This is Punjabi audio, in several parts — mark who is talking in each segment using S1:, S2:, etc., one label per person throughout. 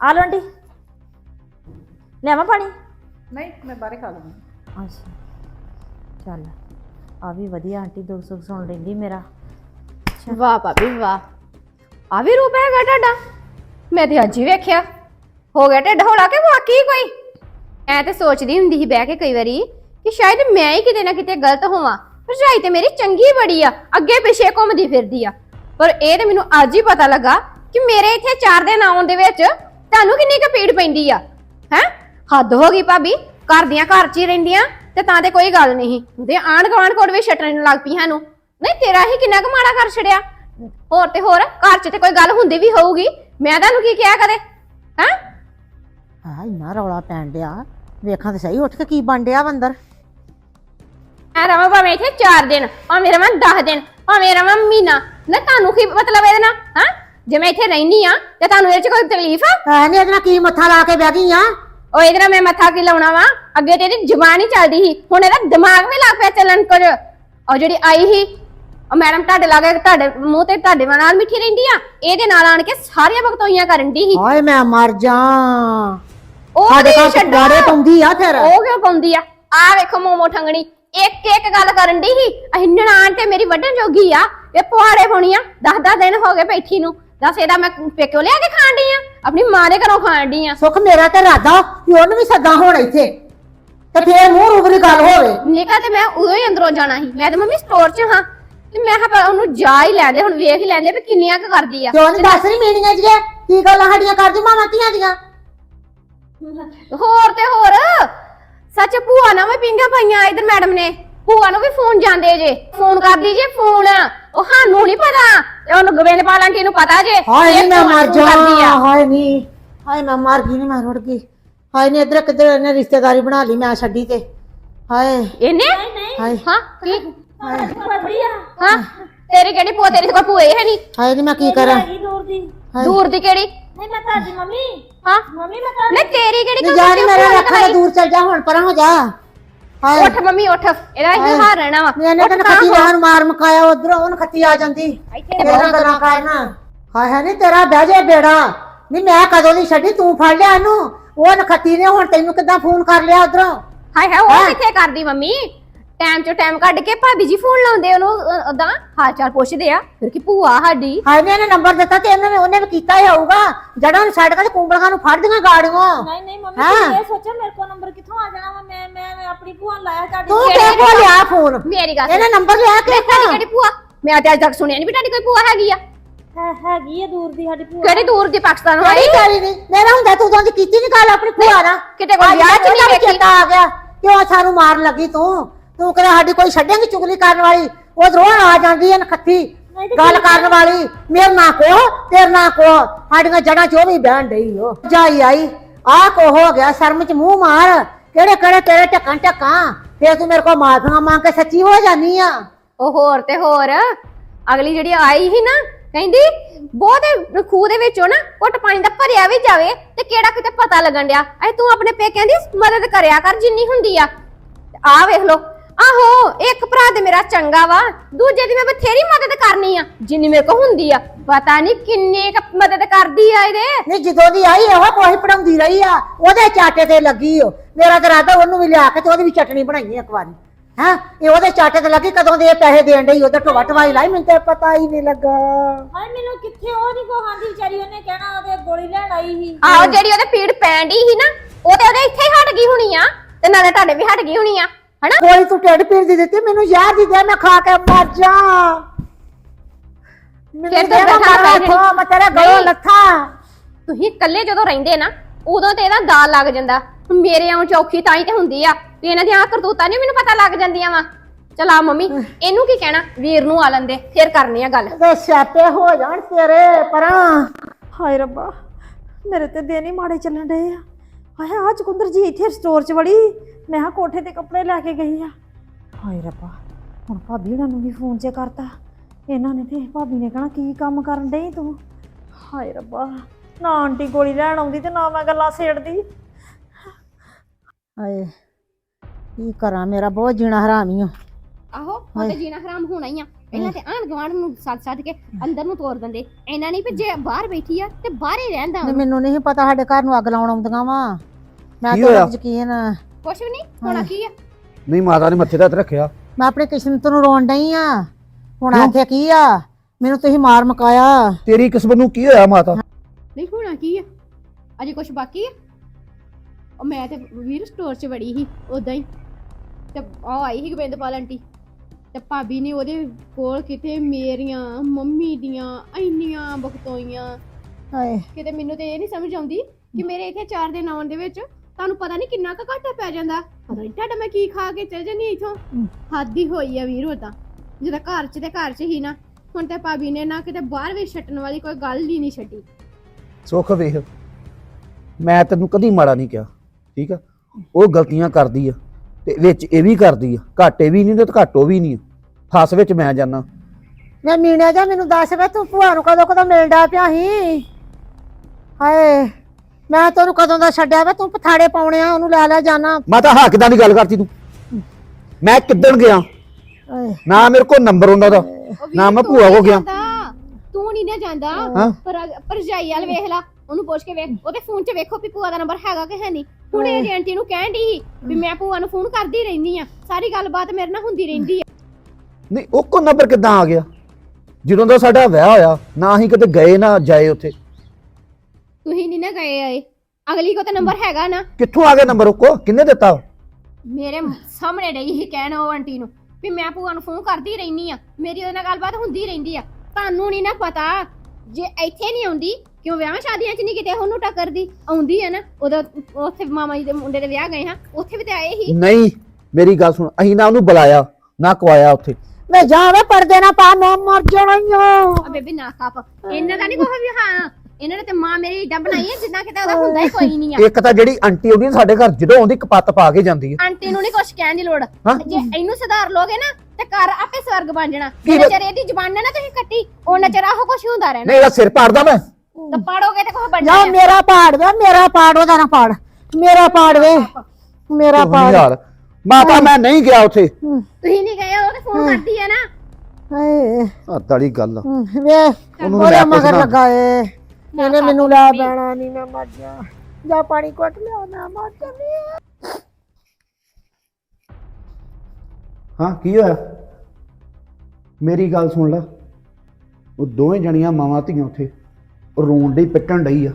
S1: ਆ ਲਓ ਆਂਟੀ। ਲਿਆਵਾਂ ਪਾਣੀ?
S2: ਨਹੀਂ ਮੈਂ ਬਾਹਰੇ ਖਾ ਲੂੰਗੀ
S1: ਅੱਛਾ। ਚੱਲ ਆ ਵੀ ਵਧੀਆ ਆਂਟੀ ਦੁੱਖ ਸੁੱਖ ਸੁਣ ਲੈਂਦੀ ਮੇਰਾ।
S3: ਵਾਹ ਭਾਬੀ ਵਾਹ। ਆ ਵੀ ਰੂਪ ਹੈਗਾ ਤੁਹਾਡਾ। ਮੈਂ ਤੇ ਅੱਜ ਹੀ ਵੇਖਿਆ। ਹੋ ਗਿਆ ਢਿੱਡ ਹੌਲਾ ਕਿ ਵਾਕਈ ਕੋਈ? ਐ ਤੇ ਸੋਚਦੀ ਹੁੰਦੀ ਸੀ ਬਹਿ ਕੇ ਕਈ ਵਾਰੀ ਕਿ ਸ਼ਾਇਦ ਮੈਂ ਹੀ ਕਿਤੇ ਨਾ ਕਿਤੇ ਗਲਤ ਹੋਵਾਂ। ਭਰਜਾਈ ਤੇ ਮੇਰੀ ਚੰਗੀ ਬੜੀ ਆ। ਅੱਗੇ ਪਿੱਛੇ ਘੁੰਮਦੀ ਫਿਰਦੀ ਆ। ਪਰ ਇਹ ਤੇ ਮੈਨੂੰ ਅੱਜ ਹੀ ਪਤਾ ਲੱਗਾ ਕਿ ਮੇਰੇ ਇੱਥੇ ਚਾਰ ਦਿਨ ਆਉਣ ਦੇ ਵਿੱਚ ਤੁਹਾਨੂੰ ਕਿੰਨੀ ਕੁ ਪੀੜ ਪੈਂਦੀ ਆ? ਹੈ? ਹੱਦ ਹੋ ਗਈ ਭਾਬੀ ਘਰ ਦੀਆਂ ਘਰ 'ਚ ਹੀ ਰਹਿੰਦੀਆਂ ਤੇ ਤਾਂ ਤੇ ਕੋਈ ਗੱਲ ਨਹੀਂ। ਉਹਦੇ ਆਂਢ ਗੁਆਂਢ ਕੋਲ ਵੀ ਛੱਟਣ ਲੱਗ ਪਈ ਸਾਨੂੰ ਨਹੀਂ ਤੇਰਾ ਹੀ ਕਿੰਨਾ ਕੁ ਮਾੜਾ ਕਰ ਛੜਿਆ ਹੋਰ ਤੇ ਹੋਰ ਘਰ 'ਚ ਤੇ ਕੋਈ ਗੱਲ ਹੁੰਦੀ ਵੀ ਹੋਊਗੀ। ਮੈਂ ਤੁਹਾਨੂੰ ਕੀ ਕਿਹਾ ਕਦੇ? ਹੈ?
S4: ਆ ਇੰਨਾ ਰੌਲਾ ਪੈਣ ਡਿਆ। ਵੇਖਾਂ ਤੇ ਸਹੀ ਉੱਠ ਕੇ ਕੀ ਬਣ ਡਿਆ ਵਾ ਅੰਦਰ?
S3: ਮੈਂ ਰਵਾਂ ਭਾਵੇਂ ਇੱਥੇ 4 ਦਿਨ ਭਾਵੇਂ ਰਵਾਂ 10 ਦਿਨ ਭਾਵੇਂ ਰਵਾਂ ਮਹੀਨਾ। ਨਾ ਤੁਹਾਨੂੰ ਕੀ ਮਤਲਬ ਇਹਦੇ ਨਾਲ? ਹਾਂ? ਜੇ ਮੈਂ ਇੱਥੇ ਰਹਿਨੀ ਆ ਤੇ ਤੁਹਾਨੂੰ ਇਹ 'ਚ ਕੋਈ ਤਕਲੀਫ ਆ?
S4: ਐ ਨਹੀਂ ਇਹਦੇ ਨਾਲ ਕੀ ਮੱਥਾ ਲਾ ਕੇ ਬਹਿ ਗਈ ਆ?
S3: ਉਹ ਇਹਦੇ ਨਾਲ ਮੈਂ ਮੱਥਾ ਕੀ ਲਾਉਣਾ ਵਾ? ਅੱਗੇ ਤੇ ਇਹਦੀ ਜ਼ੁਬਾਨ ਹੀ ਚੱਲਦੀ ਸੀ ਹੁਣ ਇਹਦਾ ਦਿਮਾਗ ਵੀ ਲੱਗ ਪਿਆ ਚੱਲਣ ਕੁਝ। ਉਹ ਜਿਹੜੀ ਆਈ ਸੀ ਉਹ ਮੈਡਮ ਤੁਹਾਡੇ ਲਾਗੇ ਤੁਹਾਡੇ ਮੂੰਹ ਤੇ ਤੁਹਾਡੇ ਨਾਲ ਮਿੱਠੀ ਰਹਿੰਦੀ ਆ ਇਹਦੇ ਨਾਲ ਆਣ ਕੇ ਸਾਰੀਆਂ ਬਕਤੋਈਆਂ ਕਰਨ ਦੀ ਸੀ।
S4: ਹਾਏ ਮੈਂ ਮਰ ਜਾ
S3: ਉਹ
S4: ਸਾਡੇ ਘਰ। ਗਾੜੇ ਪਾਉਂਦੀ ਆ ਫਿਰ।
S3: ਉਹ ਕਿਉਂ ਪਾਉਂਦੀ ਆ? ਆ ਵੇਖੋ ਮੋਮੋ ਠੰਗਣੀ ਇੱਕ ਇੱਕ ਗੱਲ ਕਰਨ ਦੀ ਸੀ ਅਸੀਂ ਨਨਾਣ ਤੇ ਮੇਰੀ ਵੱਢਣ ਜੋਗੀ ਆ ਇਹ ਪੁਆੜੇ ਪਾਉਣੀਆਂ 10 10 ਦਿਨ ਹੋ ਗਏ ਬੈਠੀ ਨੂੰ। ਦੱਸ ਇਹਦਾ ਮੈਂ ਪੇਕਿਓ ਲਿਆ ਕੇ ਖਾਣ ਡਈ ਆ? ਆਪਣੀ ਮਾਂ ਦੇ ਘਰੋਂ ਖਾਣ ਡਈ ਆ।
S4: ਸੁੱਖ ਮੇਰਾ ਤੇ ਇਰਾਦਾ ਕਿ ਉਹਨੂੰ ਵੀ ਸੱਦਾ ਹੋਣ ਇੱਥੇ। ਤੇ ਫੇਰ ਮੂੰਹ ਰੂਬਰੀ ਗੱਲ ਹੋਵੇ।
S3: ਨਿਕਾ ਤੇ ਮੈਂ ਉਦੋਂ ਹੀ ਅੰਦਰੋਂ ਜਾਣਾ ਸੀ। ਮੈਂ ਤੇ ਮੰਮੀ ਸਟੋਰ 'ਚ ਹਾਂ। ਤੇ ਮੈਂ ਕਿਹਾ ਪਰ ਉਹਨੂੰ ਜਾ ਹੀ ਲੈਂਦੇ ਹੁਣ ਵੇਖ ਹੀ ਲੈਂਦੇ ਵੀ ਕਿੰਨੀਆਂ ਕੁ ਕਰਦੀ ਆ।
S4: ਕਿਉਂ ਨਹੀਂ ਦੱਸ ਰਹੀ ਮੀਣੀਆਂ ਜੀ ਕੀ ਗੱਲਾਂ ਸਾਡੀਆਂ ਕਰਦੀ ਮਾਵਾਂ ਧੀਆਂ ਦੀਆਂ
S3: ਹੋਰ ਤੇ ਹੋਰ। ਸੱਚ ਭੂਆ ਨਾਲ ਵੀ ਪਿੰਗਾ ਪਾਈਆਂ ਇਧਰ ਮੈਡਮ ਨੇ। ਭੂਆ ਨੂੰ ਵੀ ਫੋਨ ਜਾਂਦੇ ਜੇ। ਫੋਨ ਕਰ ਦੀਜੇ ਫੋਨ ਉਹ ਸਾਨੂੰ ਨਹੀਂ ਪਤਾ। ਤੇ ਉਹਨੂੰ ਗੋਬਿੰਦ ਪਾਲਾਂਟੀ ਨੂੰ ਪਤਾ ਜੇ
S4: ਹਾਏ
S3: ਇਹ
S4: ਮੈਂ ਮਰ ਜਾ
S3: ਕਰਦੀ ਆ।
S4: ਹਾਏ ਨਹੀਂ ਹਾਏ ਮੈਂ ਮਰ ਗਈ ਨਹੀਂ ਮੈਂ ਰੁੜ ਗਈ। ਹਾਏ ਨਹੀਂ ਇਧਰ ਕਿੱਧਰ ਇਹਨੇ ਰਿਸ਼ਤੇਦਾਰੀ ਬਣਾ ਲਈ ਮੈਂ ਛੱਡੀ ਤੇ। ਹਾਏ।
S3: ਇਹਨੇ?
S4: ਹਾਏ।
S3: ਹਾਂ ਕੀ?
S1: ਵਧੀਆ
S3: ਹਾਂ ਤੇਰੀ ਕਿਹੜੀ ਭੂਆ ਤੇਰੀ ਕੋਈ ਭੂਆ ਹੈ ਨਹੀਂ
S4: ਹਾਏ ਨਹੀਂ ਮੈਂ ਕੀ ਕਰਾਂ?
S1: ਹੈਗੀ ਦੂਰ ਦੀ।
S4: ਹਾਏ।
S3: ਦੂਰ ਦੀ ਕਿਹੜੀ?
S1: ਨਹੀਂ ਮੈਂ ਤੁਹਾਡੀ ਮੰਮੀ।
S3: ਹਾਂ।
S1: ਮੰਮੀ ਮੈਂ ਤੁਹਾਡੀ
S3: ਨਹੀਂ ਤੇਰੀ ਕਿਹੜੀ
S4: ਨਹੀਂ
S3: ਕੋਈ
S4: ਜਾ ਨੀ
S3: ਭੂਆ
S4: ਮੇਰਾ
S3: ਨਹੀਂ
S4: ਰੱਖਾ
S3: ਭਾਈ?
S4: ਦੂਰ ਚੱਲ ਜਾ ਹੁਣ ਪਰਾਂ ਹੋ ਜਾ। ਹਾਏ।
S3: ਉੱਠ ਮੰਮੀ ਉੱਠ। ਇਹਦਾ ਹੀ ਹਾਰ ਰਹਿਣਾ ਵਾ।
S4: ਮੈਨੇ
S3: ਉੱਠ
S4: ਤਾਂ
S3: ਤਾਂ
S4: ਖੱਤੀ
S3: ਹੋ।
S4: ਮਾਰ ਮਕਾਇਆ ਉਧਰੋਂ ਉਹਨ ਖੱਤੀ ਆ ਜਾਂਦੀ।
S3: ਇੱਥੇ
S4: ਤੇਰਾ ਗੱਲਾਂ ਕਰਨਾ। ਹਾਏ ਹਾਏ ਨਹੀਂ ਤੇਰਾ ਬਹਿ ਜੇ ਬੇੜਾ। ਨਹੀਂ ਮੈਂ ਕਦੋਂ ਦੀ ਛੱਡੀ ਤੂੰ ਫੜ ਲਿਆ ਇਹਨੂੰ। ਉਹ ਨਖੱਤੀ ਨੇ ਹੁਣ ਤੈਨੂੰ ਕਿੱਦਾਂ ਫੋਨ ਕਰ ਲਿਆ ਉਧਰੋਂ?
S3: ਹਾਏ ਹਾਏ ਉਹ ਕਿੱਥੇ ਕਰਦੀ ਮੰਮੀ? ਟਾਈਮ ਚੋਂ ਟਾਈਮ ਕੱਢ ਕੇ ਭਾਬੀ ਜੀ ਫੋਨ ਲਾਉਂਦੇ ਉਹਨੂੰ ਉਦਾਂ ਹਾਲ ਚਾਲ ਪੁੱਛਦੇ ਆ ਫਿਰ ਕੀ ਭੂਆ ਸਾਡੀ?
S4: ਹਾਏ ਨੇ ਇਹਨੇ ਨੰਬਰ ਦਿੱਤਾ ਤੇ ਇਹਨੇ ਉਹਨੇ ਵੀ ਕੀਤਾ ਹੀ ਹੋਊਗਾ। ਜਿਹੜਾ ਉਹਨੇ ਛੱਡ ਕੇ ਕੁੰਬਲੀਆਂ ਨੂੰ ਫੜਦੀਆਂ ਗਾੜੀਆਂ।
S1: ਨਹੀਂ ਨਹੀਂ ਮੰਮੀ
S4: ਹਾਂ।
S1: ਤੁਸੀਂ ਇਹ ਸੋਚਿਆ ਮੇਰੇ ਕੋਲ ਨੰਬਰ ਕਿੱਥੋਂ ਆ ਜਾਣਾ ਵਾ? ਮੈਂ ਮੈਂ ਆਪਣੀ ਭੂਆ ਨੂੰ ਲਾਇਆ ਤੁਹਾਡੀ
S4: ਤੂੰ ਕਿਹ ਕੋ ਲਿਆ ਫੋਨ
S3: ਮੇਰੀ ਗੱਲ
S4: ਇਹਨੇ ਨੰਬਰ ਲਿਆ ਕਿ
S3: ਤੁਹਾਡੀ ਕਿਹੜੀ ਭੂਆ? ਮੈਂ ਤੇ ਅੱਜ ਤੱਕ ਸੁਣਿਆ ਨਹੀਂ ਵੀ ਤੁਹਾਡੀ ਕੋਈ ਭੂਆ ਹੈਗੀ ਆ।
S1: ਹੈ ਹੈਗੀ ਹੈ ਦੂਰ ਦੀ ਸਾਡੀ ਭੂਆ।
S3: ਕਿਹੜੀ ਦੂਰ ਦੀ? ਪਾਕਿਸਤਾਨ
S4: ਕਿਹੜੀ
S3: ਵਾਲੀ?
S4: ਕਰੀ ਨਹੀਂ? ਮੇਰਾ ਹੁੰਦਾ ਤੂੰ ਤਾਂ ਕੀਤੀ ਨਹੀਂ ਗੱਲ ਆਪਣੀ ਭੂਆ ਨਾਲ।
S3: ਕਿਤੇ ਕੋਈ
S4: ਅੱਜ
S3: ਵਿਆਹ ਚ
S4: ਮੈਨੂੰ
S3: ਨਹੀਂ ਵੇਖੀ।
S4: ਚੇਤਾ ਆ ਗਿਆ ਕਿਉਂ ਸਾਨੂੰ ਮਾਰਨ ਲੱਗੀ ਤੂੰ। ਤੂੰ ਕਿਹੜਾ ਸਾਡੀ ਕੋਈ ਛੱਡੇਂਗੀ ਚੁਗਲੀ ਕਰਨ ਵਾਲੀ? ਉਹ ਰੋਣ ਆ ਜਾਂਦੀ ਹੈ ਨਖੱਤੀ।
S1: ਨਹੀਂ ਤੇ
S4: ਗੱਲ ਕਰਨ ਵਾਲੀ। ਮੇਰੇ ਨਾਲ ਕੋ ਤੇਰੇ ਨਾਲ ਕੋ ਸਾਡੀਆਂ ਜੜਾਂ ਚੋਂ ਵੀ ਬਹਿਣ ਡਈ ਉਹ ਜਾਈ ਆਈ। ਆਹ ਕੋ ਹੋ ਗਿਆ ਸ਼ਰਮ ਚ ਮੂੰਹ ਮਾਰ। ਕਿਹੜੇ ਕਿਹੜੇ ਤੇਰੇ ਢੱਕਾਂ ਢੱਕਾਂ? ਫੇਰ ਤੂੰ ਮੇਰੇ ਕੋਲ ਮਾਫੀਆਂ ਮੰਗ ਕੇ ਸੱਚੀ ਹੋ ਜਾਨੀ ਆ।
S3: ਉਹ ਹੋਰ ਤੇ ਹੋਰ। ਅਗਲੀ ਜਿਹੜੀ ਆਈ ਸੀ ਨਾ ਕਹਿੰਦੀ ਬਹੁਤ ਖੂਹ ਦੇ ਵਿੱਚੋਂ ਨਾ ਘੁੱਟ ਪਾਣੀ ਦਾ ਭਰਿਆ ਵੀ ਜਾਵੇ ਤੇ ਕਿਹੜਾ ਕਿਤੇ ਪਤਾ ਲੱਗਣ ਡਿਆ। ਐ ਤੂੰ ਆਪਣੇ ਪੇਕਿਆਂ ਦੀ ਮਦਦ ਕਰਿਆ ਕਰ ਜਿੰਨੀ ਹੁੰਦੀ ਆ। ਆ ਵੇਖ ਲੋ ਆਹੋ ਇੱਕ ਭਰਾ ਤੇ ਮੇਰਾ ਚੰਗਾ ਵਾ ਦੂਜੇ ਦੀ ਮੈਂ ਬਥੇਰੀ ਮਦਦ ਕਰਨੀ ਆ ਜਿੰਨੀ ਮੇਰੇ ਕੋ ਹੁੰਦੀ ਆ। ਪਤਾ ਨਹੀਂ ਕਿੰਨੇ ਕੁ ਮਦਦ ਕਰਦੀ ਆ ਇਹਦੇ।
S4: ਨਹੀਂ ਜਦੋਂ ਦੀ ਆਈ ਇਹੋ ਕੋਈ ਪੜਾਉਂਦੀ ਰਹੀ ਆ ਉਹਦੇ ਚਾਟੇ ਤੇ ਲੱਗੀ ਓ। ਮੇਰਾ ਤਾਂ ਰਾਦਾ ਉਹਨੂੰ ਵੀ ਲਿਆ ਕੇ ਤੇ ਉਹਦੀ ਵੀ ਚਟਣੀ ਬਣਾਈ ਇੱਕ ਵਾਰੀ। ਹੈਂ? ਇਹ ਉਹਦੇ ਚਾਟੇ ਤੇ ਲੱਗੀ ਕਦੋਂ ਦੇ ਇਹ ਪੈਸੇ ਦੇਣ ਡਈ ਉਧਰ ਢਵਾ ਢਵਾਈ ਲਾਈ ਮੈਨੂੰ ਤੇ ਪਤਾ ਹੀ ਨਹੀਂ ਲੱਗਾ।
S1: ਹਾਏ ਮੈਨੂੰ ਕਿੱਥੇ ਉਹ ਨਹੀਂ ਕੋ ਖਾਂਦੀ ਵਿਚਾਰੀ ਉਹਨੇ ਕਹਿਣਾ ਉਹਦੇ ਗੋਲੀ ਲੈਣ ਆਈ ਸੀ।
S3: ਆਹੋ ਜਿਹੜੀ ਉਹਦੇ ਪੀੜ ਪੈਣ ਡਈ ਸੀ ਨਾ ਉਹ ਤੇ ਉਹਦੇ ਇੱਥੇ ਹੀ ਹਟ ਗਈ ਹੋਣੀ ਆ ਤੇ ਨਾਲੇ ਤੁਹਾਡੇ ਵੀ ਹਟ ਗਈ ਹੋਣੀ ਆ। ਹਨਾ?
S4: ਕੋਈ ਤੂੰ ਢਿੱਡ ਪੀੜ ਦੀ ਦਿੱਤੀ ਮੈਨੂੰ ਯਾਰ ਦੀ ਦੇ ਮੈਂ ਖਾ ਕੇ ਮਰ ਜਾ। ਮੈਨੂੰ
S3: ਫਿਰ
S4: ਦੇ
S3: ਤਾਂ
S4: ਮੈਂ
S3: ਬੈਠਾ
S4: ਮਾਰਾਂ
S3: ਪੈ
S4: ਇੱਥੋਂ, ਮੈਂ ਤੇਰੇ ਗਲੋਂ
S3: ਨਹੀਂ।
S4: ਲੱਥਾ।
S3: ਤੁਸੀਂ ਇਕੱਲੇ ਜਦੋਂ ਰਹਿੰਦੇ ਨਾ ਉਦੋਂ ਤੇ ਇਹਦਾ ਦਾਲ ਲੱਗ ਜਾਂਦਾ। ਮੇਰੇ ਆਉਂ ਚੌਖੀ ਤਾਂ ਹੀ ਤੇ ਹੁੰਦੀ ਆ ਵੀ ਇਹਨਾਂ ਦੀਆਂ ਆਹ ਕਰਤੂਤਾਂ ਨਹੀਂ ਮੈਨੂੰ ਪਤਾ ਲੱਗ ਜਾਂਦੀਆਂ ਵਾ। ਚਲ ਆ ਮੰਮੀ ਇਹਨੂੰ ਕੀ ਕਹਿਣਾ? ਵੀਰ ਨੂੰ ਆ ਲੈਂਦੇ ਫਿਰ ਕਰਨੀ ਆ ਗੱਲ।
S4: ਤੇ ਸਿਆਪੇ ਹੋ ਜਾਣ ਤੇਰੇ ਪਰਾਂ।
S1: ਹਾਏ ਰੱਬਾ ਮੇਰੇ ਤੇ ਦਿਨ ਹੀ ਮਾੜੇ ਚੱਲਣ ਡਏ ਆ। ਹਾਏ ਆ ਚਕੁੰਦਰ ਜੀ ਇੱਥੇ ਸਟੋਰ 'ਚ ਵੜੀ। ਮੈਂ ਹਾਂ ਕੋਠੇ ਤੇ ਕੱਪੜੇ ਲੈ ਕੇ ਗਈ ਆ। ਹਾਏ ਰੱਬਾ ਹੁਣ ਭਾਬੀ ਉਹਨਾਂ ਨੂੰ ਵੀ ਫੋਨ 'ਚ ਕਰਤਾ। ਇਹਨਾਂ ਨੇ ਤੇ ਭਾਬੀ ਨੇ ਕਹਣਾ ਕੀ ਕੰਮ ਕਰਨ ਡਈ ਤੂੰ? ਹਾਏ ਰੱਬਾ ਨਾ ਆਂਟੀ ਗੋਲੀ ਲੈਣ ਆਉਂਦੀ ਤੇ ਨਾ ਮੈਂ ਗੱਲਾਂ ਛੇੜਦੀ
S4: ਹਾਏ ਕੀ ਕਰਾਂ ਮੇਰਾ ਬਹੁਤ ਜੀਣਾ ਹਰਾਮੀ ਆ
S3: ਆਹੋ ਉਹ ਤੇ ਜੀਣਾ ਹਰਾਮ ਹੋਣਾ ਹੀ ਆ। ਇਹਨਾਂ ਤੇ ਆਣ ਗਵਾਂਢ ਨੂੰ ਸੱਦ ਸੱਦ ਕੇ ਅੰਦਰ ਨੂੰ ਤੋੜ ਦਿੰਦੇ। ਇਹਨਾਂ ਨਹੀਂ ਵੀ ਜੇ ਬਾਹਰ ਬੈਠੀ ਆ ਤੇ ਬਾਹਰ ਹੀ ਰਹਿੰਦਾ
S4: ਨਹੀਂ ਮੈਨੂੰ ਨਹੀਂ ਪਤਾ ਸਾਡੇ ਘਰ ਨੂੰ ਅੱਗ ਲਾਉਣ ਆਉਂਦੀਆਂ ਵਾ। ਮੈਂ
S5: ਕੀ
S4: ਤਾਂ
S5: ਹੋਇਆ?
S4: ਯਕੀਨ
S3: ਕੁਛ ਵੀ ਨਹੀਂ ਹੋਣਾ ਕੀ ਆ?
S5: ਨਹੀਂ ਮਾਤਾ ਨੇ ਮੱਥੇ ਤੇ ਹੱਥ ਰੱਖਿਆ।
S4: ਮੈਂ ਆਪਣੇ ਕਿਸਮਤ ਨੂੰ ਰੋਣ ਡਈ ਆ। ਹੁਣ
S5: ਕਿਉਂ?
S4: ਆਖਿਆ ਕੀ ਆ? ਮੈਨੂੰ ਤੁਸੀਂ ਮਾਰ ਮਕਾਇਆ।
S5: ਤੇਰੀ ਕਿਸਮਤ ਨੂੰ ਕੀ ਹੋਇਆ ਮਾਤਾ?
S3: ਨਹੀਂ ਹੋਣਾ ਕੀ ਆ? ਅਜੇ ਕੁਛ ਬਾਕੀ ਆ? ਉਹ ਮੈਂ ਤੇ ਵੀਰ ਸਟੋਰ 'ਚ ਵੜੀ ਸੀ ਉਦਾਂ ਹੀ। ਤੇ ਆ ਆਈ ਸੀ ਗੋਬਿੰਦਪਾਲ ਆਂਟੀ। ਤੇ ਭਾਬੀ ਨੇ ਉਹਦੇ ਕੋਲ ਕਿਤੇ ਮੇਰੀਆਂ ਮੰਮੀ ਦੀਆਂ ਇੰਨੀਆਂ ਬਖਤੋਈਆਂ।
S4: ਹਾਏ।
S3: ਕਿਤੇ ਮੈਨੂੰ ਤੇ ਇਹ ਨਹੀਂ ਸਮਝ ਆਉਂਦੀ ਕਿ ਮੇਰੇ ਇੱਥੇ 4 ਦਿਨ ਆਉਣ ਦੇ ਵਿੱਚ ਤੁਹਾਨੂੰ ਪਤਾ ਨਹੀਂ ਕਿੰਨਾ ਕੁ ਘਾਟਾ ਪੈ ਜਾਂਦਾ। ਪਤਾ ਨਹੀਂ ਤੁਹਾਡਾ ਮੈਂ ਕੀ ਖਾ ਕੇ ਚਲ ਜੰਨੀ ਇਥੋਂ। ਹੱਦ ਹੀ ਹੋਈ ਆ ਵੀਰ ਉਹਦਾ ਜਦੋਂ ਘਰ 'ਚ ਤੇ ਘਰ 'ਚ ਹੀ ਨਾ ਹੁਣ ਤੇ ਭਾਬੀ ਨੇ ਨਾ ਕਿਤੇ ਬਾਹਰ ਵੀ ਛੱਡਣ ਵਾਲੀ ਕੋਈ ਗੱਲ ਹੀ ਨਹੀਂ ਛੱਡੀ।
S5: ਸੁੱਖ ਵੇਖ। ਮੈਂ ਤੈਨੂੰ ਕਦੀ ਮਾੜਾ ਨਹੀਂ ਕਿਹਾ ਠੀਕ ਆ? ਉਹ ਗਲਤੀਆਂ ਕਰਦੀ ਆ ਤੇ ਵਿੱਚ ਇਹ ਵੀ ਕਰਦੀ ਆ। ਘਾਟੇ ਵੀ ਨਹੀਂ ਤੇ ਘਾਟੋ ਵੀ ਨਹੀਂ ਫਸ ਵਿੱਚ ਮੈਂ ਜਾਣਾ
S4: ਮੈਂ ਮੀਣਿਆ ਜਾ ਮੈਨੂੰ ਦੱਸ ਵੇ ਤੂੰ ਭੂਆ ਨੂੰ ਕਦੋਂ ਕਦੋਂ ਮਿਲਦਾ ਪਿਆ ਸੀ? ਹਾਏ ਮੈਂ ਤੈਨੂੰ ਕਦੋਂ ਦਾ ਛੱਡਿਆ ਵੇ ਤੂੰ ਪਥਾੜੇ ਪਾਉਣੇ ਆ ਉਹਨੂੰ ਲੈ ਲੈ ਜਾਣਾ
S5: ਮਾਤਾ ਹਾਂ ਕਿਦਾਂ ਦੀ ਗੱਲ ਕਰਤੀ ਤੂੰ। ਮੈਂ ਕਿੱਦਣ ਗਿਆ?
S4: ਹਾਏ।
S5: ਨਾ ਮੇਰੇ ਕੋਲ ਨੰਬਰ ਉਹਨਾਂ ਦਾ ਨਾ ਮੈਂ
S3: ਤੂੰ
S5: ਭੂਆ ਕੋ ਗਿਆ।
S3: ਜਾਂਦਾ, ਤੂੰ ਨਹੀਂ ਨਾ ਜਾਂਦਾ।
S5: ਹਾਂ।
S3: ਪਰ ਭਰਜਾਈ ਵਾਲ ਵੇਖ ਲਾ ਉਹਨੂੰ ਪੁੱਛ ਕੇ ਵੇਖ। ਉਹਦੇ ਫੋਨ 'ਚ ਵੇਖੋ ਵੀ ਭੂਆ ਦਾ ਨੰਬਰ ਹੈਗਾ ਕਿ ਹੈ ਨਹੀਂ। ਹੁਣ ਇਹ ਆਂਟੀ ਨੂੰ ਕਹਿਣ ਦੀ ਵੀ ਮੈਂ ਭੂਆ ਨੂੰ ਫੋਨ ਕਰਦੀ ਰਹਿੰਦੀ ਆ। ਸਾਰੀ ਗੱਲਬਾਤ ਮੇਰੇ ਨਾਲ ਹੁੰਦੀ ਰਹਿੰਦੀ ਆ।
S5: ਨਹੀਂ ਉਹ ਕੋ ਨੰਬਰ ਕਿੱਦਾਂ ਆ ਗਿਆ? ਜਦੋਂ ਦਾ ਸਾਡਾ ਵਿਆਹ ਹੋਇਆ ਨਾ ਹੀ ਕਿਤੇ ਗਏ ਨਾ ਜਾਏ ਉੱਥੇ।
S3: ਤੁਸੀਂ ਨਹੀਂ ਨਾ ਗਏ ਆਏ। ਅਗਲੀ ਕੋ ਤਾਂ ਨੰਬਰ ਹੈਗਾ ਨਾ।
S5: ਕਿੱਥੋਂ ਆ ਗਿਆ ਨੰਬਰ ਉਹ ਕੋ ਕਿੰਨੇ ਦਿੱਤਾ?
S3: ਮੇਰੇ ਸਾਹਮਣੇ ਡਈ ਹੀ ਕਹਿਣ ਉਹ ਆਂਟੀ ਨੂੰ ਵੀ ਮੈਂ ਭੂਆ ਨੂੰ ਫੋਨ ਕਰਦੀ ਰਹਿੰਦੀ ਆ। ਮੇਰੀ ਉਹਦੇ ਨਾਲ ਗੱਲਬਾਤ ਹੁੰਦੀ ਰਹਿੰਦੀ ਆ। ਤੁਹਾਨੂੰ ਨਹੀਂ ਨਾ ਪਤਾ ਜੇ ਇੱਥੇ ਨਹੀਂ ਆਉਂਦੀ ਕਿਉਂ ਵਿਆਹ ਸ਼ਾਦੀਆਂ 'ਚ ਨਹੀਂ ਕਿਤੇ ਉਹਨੂੰ ਟੱਕਰਦੀ? ਆਉਂਦੀ ਆ ਨਾ ਉਦੋਂ ਉੱਥੇ ਮਾਮਾ ਜੀ ਦੇ ਮੁੰਡੇ ਦੇ ਵਿਆਹ ਗਏ ਹਾਂ ਉੱਥੇ ਵੀ ਤੇ ਆਏ ਹੀ
S5: ਨਹੀਂ ਮੇਰੀ ਗੱਲ ਸੁਣ ਅਸੀਂ ਨਾ ਉਹਨੂੰ ਬੁਲਾਇਆ ਨਾ ਕਵਾਇਆ ਉੱਥੇ।
S4: ਵੇ ਜਾ ਵੇ ਪਰਦੇ ਨਾ ਪਾ ਮੈਂ ਮਰ ਜਾਣਾ ਈ ਓ।
S3: ਆ ਬੇਬੀ ਨਾ ਖਾਪ ਇਹਨਾਂ ਦਾ ਨਹੀਂ ਕੋਈ ਵੀ ਹਾਂ ਇਹਨਾਂ ਨੇ ਤੇ ਮਾਂ ਮੇਰੀ ਏਦਾਂ ਬਣਾਈ ਹੈ ਜਿੱਦਾਂ ਕਿਤੇ ਉਹਦਾ ਹੁੰਦਾ ਹੀ ਕੋਈ ਨਹੀਂ ਆ।
S5: ਇੱਕ ਤਾਂ ਜਿਹੜੀ ਆਂਟੀ ਆਉਂਦੀ ਨਾ ਸਾਡੇ ਘਰ ਜਦੋਂ ਆਉਂਦੀ ਕਪੱਤ ਪਾ ਕੇ ਜਾਂਦੀ ਹੈ
S3: ਆਂਟੀ ਨੂੰ ਨਹੀਂ ਕੁਛ ਕਹਿਣ ਦੀ ਲੋੜ।
S5: ਹਾਂ?
S3: ਜੇ ਇਹਨੂੰ ਸੁਧਾਰ ਲੋਗੇ ਨਾ ਤੇ ਘਰ ਆਪੇ ਸਵਰਗ ਬਣ ਜਾਣਾ।
S5: ਕੀ
S3: ਜਿੰਨਾ
S5: ਬ-
S3: ਚਿਰ ਇਹਦੀ ਜ਼ਬਾਨ ਨਾ ਤੁਸੀਂ ਕੱਟੀ ਉਹਨਾਂ ਚਿਰ ਆਹੋ ਕੁਛ ਹੁੰਦਾ ਰਹਿਣਾ।
S5: ਨਹੀਂ ਇਹਦਾ ਸਿਰ ਪਾੜਦਾ ਮੈਂ।
S3: ਤੇ ਪਾੜੋਗੇ ਤੇ
S4: ਜਾ
S3: ਬਣਨਾ ਹੀ ਆ।
S4: ਮੇਰਾ ਪਾੜ ਵੇ ਮੇਰਾ ਪਾੜ ਉਹਦਾ ਨਾ ਪਾੜ। ਮੇਰਾ ਪਾੜ ਵੇ। ਮੇਰਾ
S5: ਤੂੰ
S4: ਪਾੜ।
S5: ਯਾਰ ਮਾਤਾ ਮੈਂ ਨਹੀਂ ਗਿਆ ਉੱਥੇ।
S3: ਤੁਸੀਂ ਨਹੀਂ ਗਏ ਉਹ ਤੇ ਫੋਨ ਕਰਦੀ ਆ ਨਾ।
S4: ਹਾਏ।
S5: ਹੱਦ ਵਾਲੀ ਗੱਲ
S4: ਵੇ
S5: ਉਹਨੂੰ
S4: ਉਹਦੇ
S5: ਲੈ
S4: ਮਗਰ
S5: ਪੁੱਛਣਾ।
S4: ਲੱਗਾ ਏ। ਇਹਨੇ ਮੈਨੂੰ ਲੈ ਬੈਣਾ ਨਹੀਂ ਮੈਂ ਮਰ ਜਾ। ਜਾ ਪਾਣੀ ਘੁੱਟ ਲਿਆ ਨਾ ਮਰ ਜਾਨੀ
S5: ਹਾਂ ਕੀ ਹੋਇਆ? ਮੇਰੀ ਗੱਲ ਸੁਣ ਲੈ। ਉਹ ਦੋਵੇਂ ਜਣੀਆਂ ਮਾਵਾਂ ਧੀਆਂ ਉੱਥੇ। ਰੋਣ ਡਈ ਪਿੱਟਣ ਡਈ ਆ।